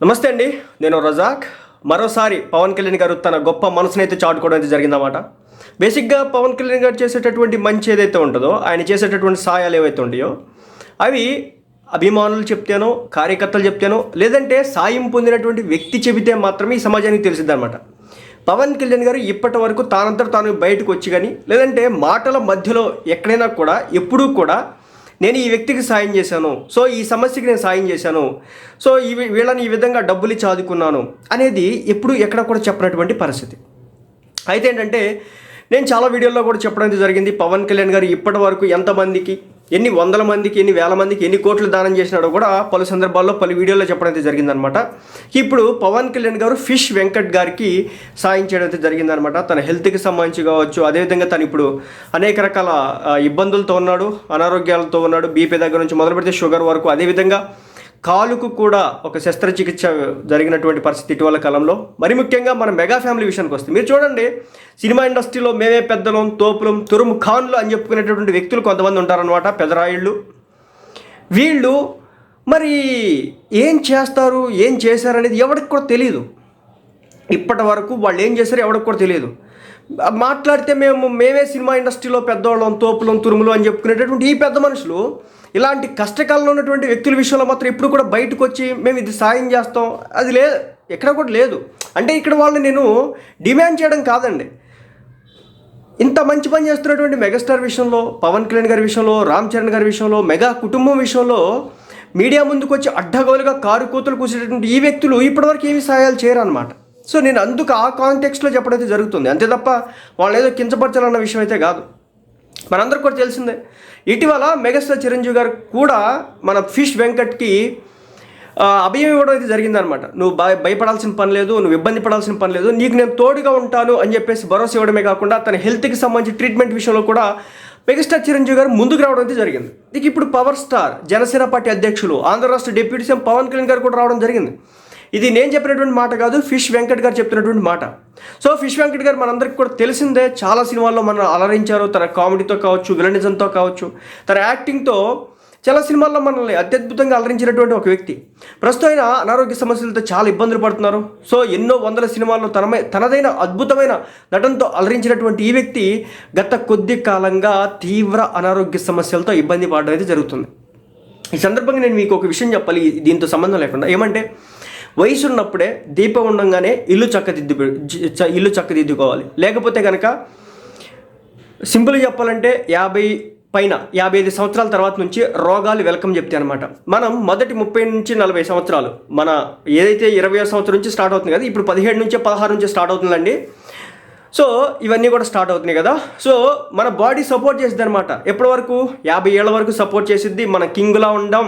నమస్తే అండి నేను రజాక్. మరోసారి పవన్ కళ్యాణ్ గారు తన గొప్ప మనసునైతే చాటుకోవడం అయితే జరిగిందన్నమాట. బేసిక్గా పవన్ కళ్యాణ్ గారు చేసేటటువంటి మంచి ఏదైతే ఉంటుందో ఆయన చేసేటటువంటి సాయాలు ఏవైతే ఉంటాయో అవి అభిమానులు చెప్తానో కార్యకర్తలు చెప్తానో లేదంటే సాయం పొందినటువంటి వ్యక్తి చెబితే మాత్రమే ఈ సమాజానికి తెలిసిద్దన్నమాట పవన్ కళ్యాణ్ గారు ఇప్పటి వరకు తానంతట తాను బయటకు వచ్చి కానీ లేదంటే మాటల మధ్యలో ఎక్కడైనా కూడా ఎప్పుడూ కూడా నేను ఈ వ్యక్తికి సాయం చేశాను. సో ఈ సమస్యకి నేను సాయం చేశాను. సో ఈ వీళ్ళని ఈ విధంగా డబ్బులు ఇచ్చి ఆదుకున్నాను అనేది ఎప్పుడు ఎక్కడ కూడా చెప్పినటువంటి పరిస్థితి. అయితే ఏంటంటే నేను చాలా వీడియోల్లో కూడా చెప్పడం జరిగింది. పవన్ కళ్యాణ్ గారు ఇప్పటి వరకు ఎంతమందికి ఎన్ని వందల మందికి ఎన్ని వేల మందికి ఎన్ని కోట్లు దానం చేసినాడో కూడా పలు సందర్భాల్లో పలు వీడియోలో చెప్పడం అయితే జరిగిందనమాట ఇప్పుడు పవన్ కళ్యాణ్ గారు ఫిష్ వెంకట్ గారికి సాయం చేయడం అయితే జరిగిందనమాట తన హెల్త్కి సంబంధించి కావచ్చు అదేవిధంగా తను ఇప్పుడు అనేక రకాల ఇబ్బందులతో ఉన్నాడు అనారోగ్యాలతో ఉన్నాడు బీపీ దగ్గర నుంచి మొదలు పెడితే షుగర్ వరకు అదేవిధంగా కాలుకు కూడా ఒక శస్త్రచికిత్స జరిగినటువంటి పరిస్థితి ఇటీవల కాలంలో. మరి ముఖ్యంగా మన మెగా ఫ్యామిలీ విషయానికి వస్తే మీరు చూడండి సినిమా ఇండస్ట్రీలో మేమే పెద్దలం తోపులం తురుము ఖాన్లు అని చెప్పుకునేటటువంటి వ్యక్తులు కొంతమంది ఉంటారనమాట పెదరాయిళ్ళు. వీళ్ళు మరి ఏం చేస్తారు ఏం చేశారనేది ఎవరికి కూడా తెలియదు ఇప్పటి వరకు వాళ్ళు ఏం చేశారో ఎవరికి కూడా తెలియదు మాట్లాడితే మేము మేమే సినిమా ఇండస్ట్రీలో పెద్దవాళ్ళం తోపులం తురుములు అని చెప్పుకునేటటువంటి ఈ పెద్ద మనుషులు ఇలాంటి కష్టకాలంలో ఉన్నటువంటి వ్యక్తుల విషయంలో మాత్రం ఎప్పుడు కూడా బయటకు వచ్చి మేము ఇది సాయం చేస్తాం. అది లేదు ఎక్కడ కూడా లేదు. అంటే ఇక్కడ వాళ్ళని నేను డిమాండ్ చేయడం కాదండి. ఇంత మంచి పని చేస్తున్నటువంటి మెగాస్టార్ విషయంలో పవన్ కళ్యాణ్ గారి విషయంలో రామ్ చరణ్ గారి విషయంలో మెగా కుటుంబం విషయంలో మీడియా ముందుకు వచ్చి అడ్డగోలుగా కారు కూతులు కూసేటటువంటి ఈ వ్యక్తులు ఇప్పటివరకు ఏమి సహాయాలు చేయరన్నమాట. సో నేను అందుకు ఆ కాంటెక్స్ట్లో చెప్పడం అయితే జరుగుతుంది. అంతే తప్ప వాళ్ళు ఏదో కించపరచాలన్న విషయం అయితే కాదు. మనందరికి కూడా తెలిసిందే. ఇటీవల మెగాస్టార్ చిరంజీవి గారు కూడా మన ఫిష్ వెంకట్కి అభయం ఇవ్వడం అయితే జరిగిందనమాట నువ్వు భయ భయపడాల్సిన పని లేదు నువ్వు ఇబ్బంది పడాల్సిన పని లేదు నీకు నేను తోడుగా ఉంటాను అని చెప్పేసి భరోసా ఇవ్వడమే కాకుండా తన హెల్త్కి సంబంధించి ట్రీట్మెంట్ విషయంలో కూడా మెగాస్టార్ చిరంజీవి గారు ముందుకు రావడం అయితే జరిగింది. ఇక ఇప్పుడు పవర్ స్టార్ జనసేన పార్టీ అధ్యక్షులు ఆంధ్ర రాష్ట్ర డిప్యూటీ సీఎం పవన్ కళ్యాణ్ గారు కూడా రావడం జరిగింది. ఇది నేను చెప్పినటువంటి మాట కాదు ఫిష్ వెంకట్ గారు చెప్తున్నటువంటి మాట. సో ఫిష్ వెంకట్ గారు మనందరికి కూడా తెలిసిందే చాలా సినిమాల్లో మనం అలరించారు తన కామెడీతో కావచ్చు విలనిజంతో కావచ్చు. తన యాక్టింగ్తో చాలా సినిమాల్లో మనల్ని అత్యద్భుతంగా అలరించినటువంటి ఒక వ్యక్తి. ప్రస్తుతం ఆయన అనారోగ్య సమస్యలతో చాలా ఇబ్బందులు పడుతున్నారు. సో ఎన్నో వందల సినిమాల్లో తనమై తనదైన అద్భుతమైన నటనతో అలరించినటువంటి ఈ వ్యక్తి గత కొద్ది కాలంగా తీవ్ర అనారోగ్య సమస్యలతో ఇబ్బంది పడడం అయితే జరుగుతుంది. ఈ సందర్భంగా నేను మీకు ఒక విషయం చెప్పాలి దీంతో సంబంధం లేకుండా. ఏమంటే వయసు ఉన్నప్పుడే దీపం ఉండగానే ఇల్లు చక్కదిద్దు చ- ఇల్లు చక్కదిద్దుకోవాలి. లేకపోతే కనుక సింపుల్గా చెప్పాలంటే యాభై పైన యాభై ఐదు సంవత్సరాల తర్వాత నుంచి రోగాలు వెల్కమ్ చెప్తాయి అనమాట మనం మొదటి ముప్పై నుంచి నలభై సంవత్సరాలు మన ఏదైతే ఇరవై సంవత్సరం నుంచి స్టార్ట్ అవుతుంది కదా ఇప్పుడు పదిహేడు నుంచి పదహారు నుంచి స్టార్ట్ అవుతుందండి. సో ఇవన్నీ కూడా స్టార్ట్ అవుతున్నాయి కదా. సో మన బాడీ సపోర్ట్ చేసిద్ది అనమాట ఎప్పటి వరకు? యాభై ఏళ్ళ వరకు సపోర్ట్ చేసిద్ది మన కింగ్లా ఉండం.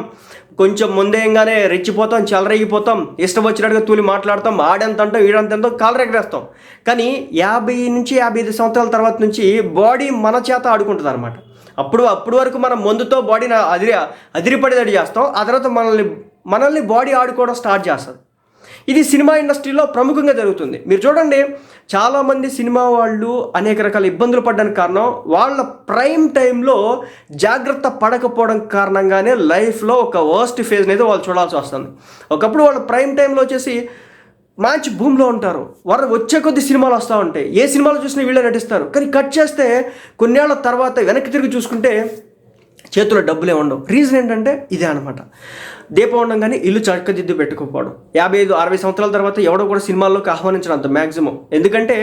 కొంచెం ముందేయంగానే రెచ్చిపోతాం చెలరేగిపోతాం ఇష్టం వచ్చినట్టుగా తూలి మాట్లాడతాం ఆడెంత అంటాం ఈడంత ఎంతో కాలు కానీ యాభై నుంచి యాభై ఐదు సంవత్సరాల తర్వాత నుంచి బాడీ మన చేత ఆడుకుంటుంది అనమాట అప్పుడు అప్పుడు వరకు మనం మందుతో బాడీని అదిరి అదిరిపడేదడి చేస్తాం. ఆ తర్వాత మనల్ని మనల్ని బాడీ ఆడుకోవడం స్టార్ట్ చేస్తుంది. ఇది సినిమా ఇండస్ట్రీలో ప్రముఖంగా జరుగుతుంది. మీరు చూడండి చాలామంది సినిమా వాళ్ళు అనేక రకాల ఇబ్బందులు పడడానికి కారణం వాళ్ళ ప్రైమ్ టైంలో జాగ్రత్త పడకపోవడం కారణంగానే లైఫ్లో ఒక వర్స్ట్ ఫేజ్ అయితే వాళ్ళు చూడాల్సి వస్తుంది. ఒకప్పుడు వాళ్ళ ప్రైమ్ టైంలో వచ్చేసి మంచి భూమిలో ఉంటారు. వారు వచ్చే కొద్ది సినిమాలు వస్తూ ఉంటాయి. ఏ సినిమాలు చూసినా వీళ్ళే నటిస్తారు. కానీ కట్ చేస్తే కొన్నేళ్ళ తర్వాత వెనక్కి తిరిగి చూసుకుంటే చేతిలో డబ్బులే ఉండవు. రీజన్ ఏంటంటే ఇదే అనమాట దీపం ఉండగానే ఇల్లు చక్కదిద్దు పెట్టుకోకపోవడం. యాభై ఐదు అరవై సంవత్సరాల తర్వాత ఎవడో కూడా సినిమాల్లోకి ఆహ్వానించడం అంత మ్యాక్సిమం ఎందుకంటే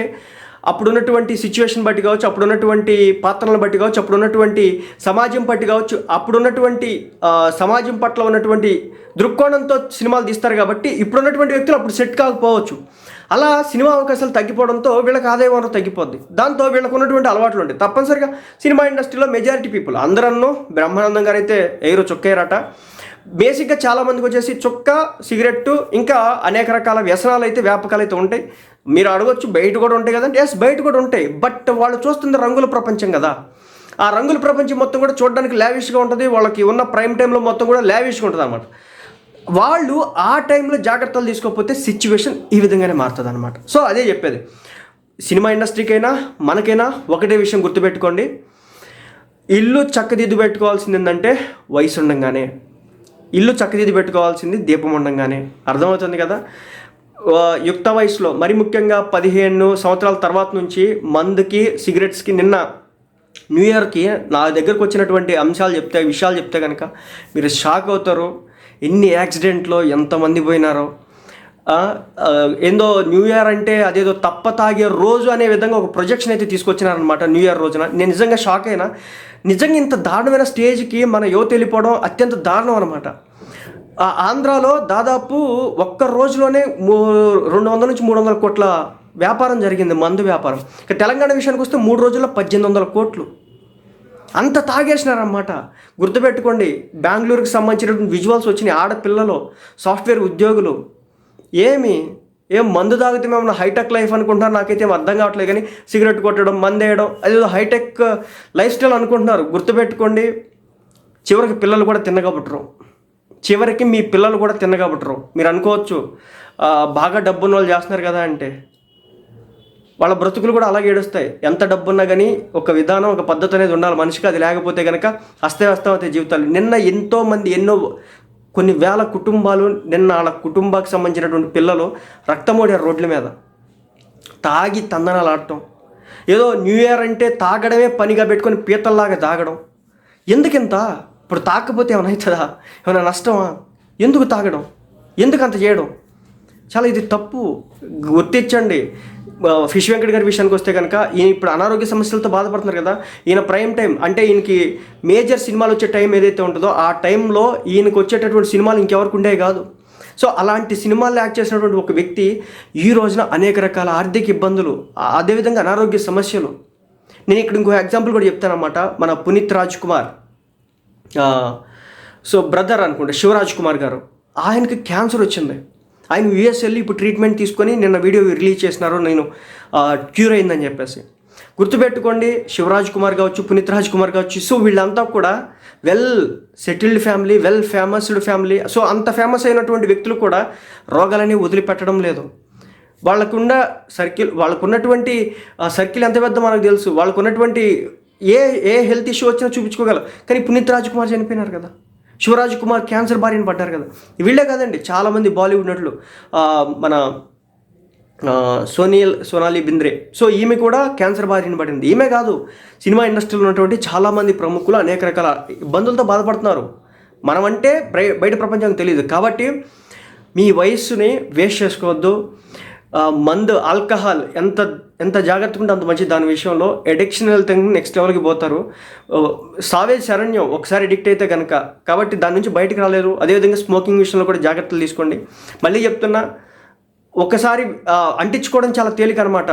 అప్పుడున్నటువంటి సిచ్యువేషన్ బట్టి కావచ్చు అప్పుడున్నటువంటి పాత్రలను బట్టి కావచ్చు అప్పుడున్నటువంటి సమాజం బట్టి కావచ్చు అప్పుడున్నటువంటి సమాజం పట్ల ఉన్నటువంటి దృక్కోణంతో సినిమాలు తీస్తారు కాబట్టి ఇప్పుడున్నటువంటి వ్యక్తులు అప్పుడు సెట్ కాకపోవచ్చు. అలా సినిమా అవకాశాలు తగ్గిపోవడంతో వీళ్ళకి ఆదాయ వనరు తగ్గిపోద్ది. దాంతో వీళ్ళకు ఉన్నటువంటి అలవాట్లు ఉంటాయి తప్పనిసరిగా సినిమా ఇండస్ట్రీలో మెజారిటీ పీపుల్ అందరన్నో బ్రహ్మానందం గారు అయితే ఎయిరో చొక్కేరట. బేసిక్గా చాలామందికి వచ్చేసి చుక్క సిగరెట్టు ఇంకా అనేక రకాల వ్యసనాలు అయితే వ్యాపకాలు అయితే ఉంటాయి. మీరు అడగొచ్చు బయట కూడా ఉంటాయి కదంటే ఎస్ బయట కూడా ఉంటాయి. బట్ వాళ్ళు చూస్తుంది రంగుల ప్రపంచం కదా. ఆ రంగుల ప్రపంచం మొత్తం కూడా చూడడానికి లావిష్గా ఉంటుంది. వాళ్ళకి ఉన్న ప్రైమ్ టైంలో మొత్తం కూడా లావిష్గా ఉంటుంది అనమాట వాళ్ళు ఆ టైంలో జాగ్రత్తలు తీసుకోకపోతే సిచ్యువేషన్ ఈ విధంగానే మారుతుంది అనమాట సో అదే చెప్పేది. సినిమా ఇండస్ట్రీకైనా మనకైనా ఒకటే విషయం గుర్తుపెట్టుకోండి. ఇల్లు చక్కదిద్దు పెట్టుకోవాల్సింది ఏంటంటే వయసు ఉండగానే ఇల్లు చక్కదిద్ది పెట్టుకోవాల్సింది దీపం ఉండంగానే. అర్థమవుతుంది కదా? యుక్త వయసులో మరి ముఖ్యంగా పదిహేను సంవత్సరాల తర్వాత నుంచి మందుకి సిగరెట్స్కి నిన్న న్యూ ఇయర్కి నా దగ్గరకు వచ్చినటువంటి అంశాలు చెప్తే విషయాలు చెప్తే కనుక మీరు షాక్ అవుతారు. ఎన్ని యాక్సిడెంట్లో ఎంతమంది పోయినారో ఏందో న్యూ ఇయర్ అంటే అదేదో తప్ప తాగే రోజు అనే విధంగా ఒక ప్రొజెక్షన్ అయితే తీసుకొచ్చినారనమాట న్యూ ఇయర్ రోజున. నేను నిజంగా షాక్ అయినా. నిజంగా ఇంత దారుణమైన స్టేజ్కి మన యువత వెళ్ళిపోవడం అత్యంత దారుణం అనమాట ఆ ఆంధ్రాలో దాదాపు ఒక్క రోజులోనే మూ రెండు వందల నుంచి మూడు వందల కోట్ల వ్యాపారం జరిగింది మందు వ్యాపారం. ఇక తెలంగాణ విషయానికి వస్తే మూడు రోజుల్లో పద్దెనిమిది వందల కోట్లు. అంత తాగేసినారన్నమాట. గుర్తుపెట్టుకోండి బెంగళూరుకి సంబంధించినటువంటి విజువల్స్ వచ్చినాయి. ఆడపిల్లలు సాఫ్ట్వేర్ ఉద్యోగులు ఏమి? ఏం మందు తాగితే మేము హైటెక్ లైఫ్ అనుకుంటున్నారు? నాకైతే ఏం అర్థం కావట్లేదు కానీ సిగరెట్ కొట్టడం మందు వేయడం అదేదో హైటెక్ uh, లైఫ్ స్టైల్ అనుకుంటున్నారు. గుర్తుపెట్టుకోండి చివరికి పిల్లలు కూడా తిన్నగబుట్టరు చివరికి మీ పిల్లలు కూడా తిన్నగబుట్టరు మీరు అనుకోవచ్చు బాగా డబ్బున్న వాళ్ళు చేస్తున్నారు కదా అంటే. వాళ్ళ బ్రతుకులు కూడా అలాగే ఏడుస్తాయి. ఎంత డబ్బున్నా కానీ ఒక విధానం ఒక పద్ధతి అనేది ఉండాలి. మనిషికి అది లేకపోతే కనుక అస్తవ్యస్తం అవుతాయి జీవితాలు. నిన్న ఎంతోమంది ఎన్నో కొన్ని వేల కుటుంబాలు నిన్న వాళ్ళ కుటుంబానికి సంబంధించినటువంటి పిల్లలు రక్తమోడారు రోడ్ల మీద తాగి తందనాలు ఆడటం. ఏదో న్యూ ఇయర్ అంటే తాగడమే పనిగా పెట్టుకొని పీతల్లాగా తాగడం. ఎందుకింత ఇప్పుడు తాకపోతే ఏమైనా అవుతుందా? ఏమైనా నష్టమా? ఎందుకు తాగడం? ఎందుకు అంత చేయడం? చాలా ఇది తప్పు. గుర్తించండి. ఫిష్ వెంకట్ గారి విషయానికి వస్తే కనుక ఈయన ఇప్పుడు అనారోగ్య సమస్యలతో బాధపడుతున్నారు కదా ఈయన ప్రైమ్ టైం అంటే ఈయనకి మేజర్ సినిమాలు వచ్చే టైం ఏదైతే ఉంటుందో ఆ టైంలో ఈయనకు వచ్చేటటువంటి సినిమాలు ఇంకెవరికి ఉండే కాదు. సో అలాంటి సినిమాల్లో యాక్ట్ చేసినటువంటి ఒక వ్యక్తి ఈ రోజున అనేక రకాల ఆర్థిక ఇబ్బందులు అదేవిధంగా అనారోగ్య సమస్యలు. నేను ఇక్కడ ఇంకో ఎగ్జాంపుల్ కూడా చెప్తానమాట మన పునీత్ రాజ్ కుమార్ సో బ్రదర్ అనుకుంటే శివరాజ్ కుమార్ గారు. ఆయనకి క్యాన్సర్ వచ్చింది. ఆయన యుఎస్ వెళ్ళి ఇప్పుడు ట్రీట్మెంట్ తీసుకొని నిన్న వీడియో రిలీజ్ చేసినారు నేను క్యూర్ అయిందని చెప్పేసి. గుర్తుపెట్టుకోండి శివరాజ్ కుమార్ కావచ్చు పునీత్ రాజ్ కుమార్ కావచ్చు సో వీళ్ళంతా కూడా well settled family well famoused family so అంత ఫేమస్ అయినటువంటి వ్యక్తులు కూడా రోగాలని వదిలిపెట్టడం లేదు. వాళ్ళకున్న సర్కిల్ వాళ్ళకున్నటువంటి సర్కిల్ ఎంత పెద్ద మనకు తెలుసు. వాళ్ళకున్నటువంటి ఏ ఏ హెల్త్ ఇష్యూ వచ్చినా చూపించుకోగలరు కానీ పునీత్ రాజ్ కుమార్ చనిపోయినారు కదా. శివరాజ్ కుమార్ క్యాన్సర్ బారిన పడ్డారు కదా. వీళ్ళే కదండి చాలామంది బాలీవుడ్ నటులు. మన సోనియల్ సోనాలి బింద్రే. సో ఈమె కూడా క్యాన్సర్ బారిన పడింది. ఈమె కాదు సినిమా ఇండస్ట్రీలో ఉన్నటువంటి చాలామంది ప్రముఖులు అనేక రకాల ఇబ్బందులతో బాధపడుతున్నారు. మనమంటే బయట ప్రపంచానికి తెలియదు. కాబట్టి మీ వయస్సుని వేస్ట్ చేసుకోవద్దు. మందు ఆల్కహాల్ ఎంత ఎంత జాగ్రత్తగా ఉంటే అంత మంచిది. దాని విషయంలో ఎడిక్షన్ వెళ్తే నెక్స్ట్ లెవెల్కి పోతారు. సావే శరణ్యం ఒకసారి ఎడిక్ట్ అయితే కనుక కాబట్టి దాని నుంచి బయటకు రాలేరు. అదేవిధంగా స్మోకింగ్ విషయంలో కూడా జాగ్రత్తలు తీసుకోండి. మళ్ళీ చెప్తున్నా ఒకసారి అంటించుకోవడం చాలా తేలిక అనమాట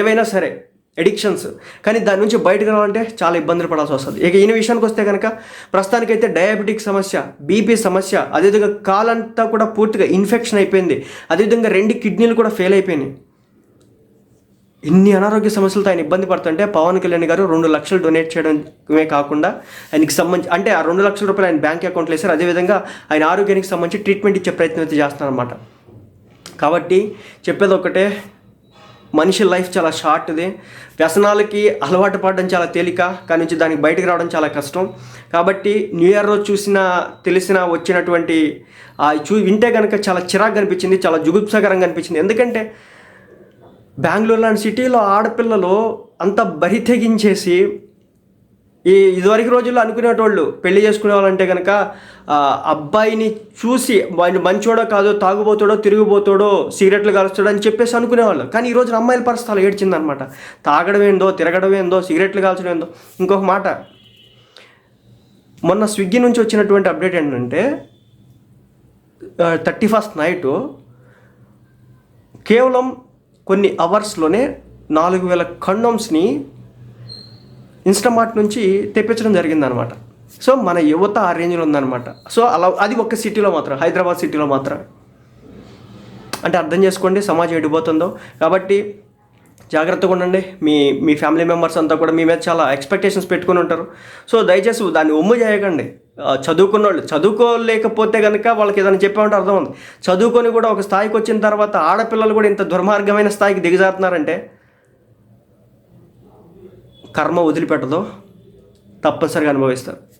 ఏవైనా సరే. ఎడిక్షన్స్ కానీ దాని నుంచి బయటకు రావాలంటే చాలా ఇబ్బందులు పడాల్సి వస్తుంది. ఇక ఈయన విషయానికి వస్తే కనుక ప్రస్తుతానికైతే డయాబెటిక్ సమస్య బీపీ సమస్య అదేవిధంగా కాలంతా కూడా పూర్తిగా ఇన్ఫెక్షన్ అయిపోయింది. అదేవిధంగా రెండు కిడ్నీలు కూడా ఫెయిల్ అయిపోయినాయి. ఇన్ని అనారోగ్య సమస్యలతో ఆయన ఇబ్బంది పడుతుంటే పవన్ కళ్యాణ్ గారు రెండు లక్షలు డొనేట్ చేయడమే కాకుండా ఆయనకి సంబంధించి అంటే ఆ రెండు లక్షల రూపాయలు ఆయన బ్యాంక్ అకౌంట్లో వేశారు. అదేవిధంగా ఆయన ఆరోగ్యానికి సంబంధించి ట్రీట్మెంట్ ఇచ్చే ప్రయత్నం అయితే చేస్తున్నారన్నమాట. కాబట్టి చెప్పేది ఒకటే మనిషి లైఫ్ చాలా షార్ట్ది. వ్యసనాలకి అలవాటు పడడం చాలా తేలిక కానీ నుంచి దానికి బయటకు రావడం చాలా కష్టం. కాబట్టి న్యూ ఇయర్ రోజు చూసిన తెలిసిన వచ్చినటువంటి ఆ చూ వింటే కనుక చాలా చిరాకు అనిపించింది చాలా జుగుప్సకరంగా అనిపించింది. ఎందుకంటే బెంగళూరు లాంటి సిటీలో ఆడపిల్లలు అంత బరి తెగించేసి ఈ ఇదివరకు రోజుల్లో అనుకునేటోళ్ళు పెళ్ళి చేసుకునే వాళ్ళంటే కనుక అబ్బాయిని చూసి వాడిని మంచోడో కాదో తాగుబోతాడో తిరిగిపోతాడో సిగరెట్లు కాలుస్తాడో అని చెప్పేసి అనుకునేవాళ్ళు. కానీ ఈ రోజున అమ్మాయిల పరిస్థితి అలా ఏడ్చిందనమాట తాగడం ఏందో తిరగడం ఏందో సిగరెట్లు కాల్చడం ఏందో. ఇంకొక మాట. మొన్న స్విగ్గీ నుంచి వచ్చినటువంటి అప్డేట్ ఏంటంటే థర్టీ ఫస్ట్ నైటు కేవలం కొన్ని అవర్స్లోనే నాలుగు వేల కండోమ్స్ని ఇన్స్టామార్ట్ నుంచి తెప్పించడం జరిగిందనమాట. సో మన యువత ఆ రేంజ్లో ఉందన్నమాట సో అలా అది ఒక సిటీలో మాత్రం హైదరాబాద్ సిటీలో మాత్రం అంటే అర్థం చేసుకోండి సమాజం ఎడిపోతుందో కాబట్టి జాగ్రత్తగా ఉండండి. మీ మీ ఫ్యామిలీ మెంబర్స్ అంతా కూడా మీ మీద చాలా ఎక్స్పెక్టేషన్స్ పెట్టుకుని ఉంటారు. సో దయచేసి దాన్ని ఒమ్ము చేయకండి. చదువుకున్న వాళ్ళు చదువుకోలేకపోతే కనుక వాళ్ళకి ఏదైనా చెప్పామంటే అర్థం ఉంది. చదువుకొని కూడా ఒక స్థాయికి వచ్చిన తర్వాత ఆడపిల్లలు కూడా ఇంత దుర్మార్గమైన స్థాయికి దిగజారుతున్నారంటే కర్మ వదిలిపెట్టదు తప్పనిసరిగా అనుభవిస్తారు.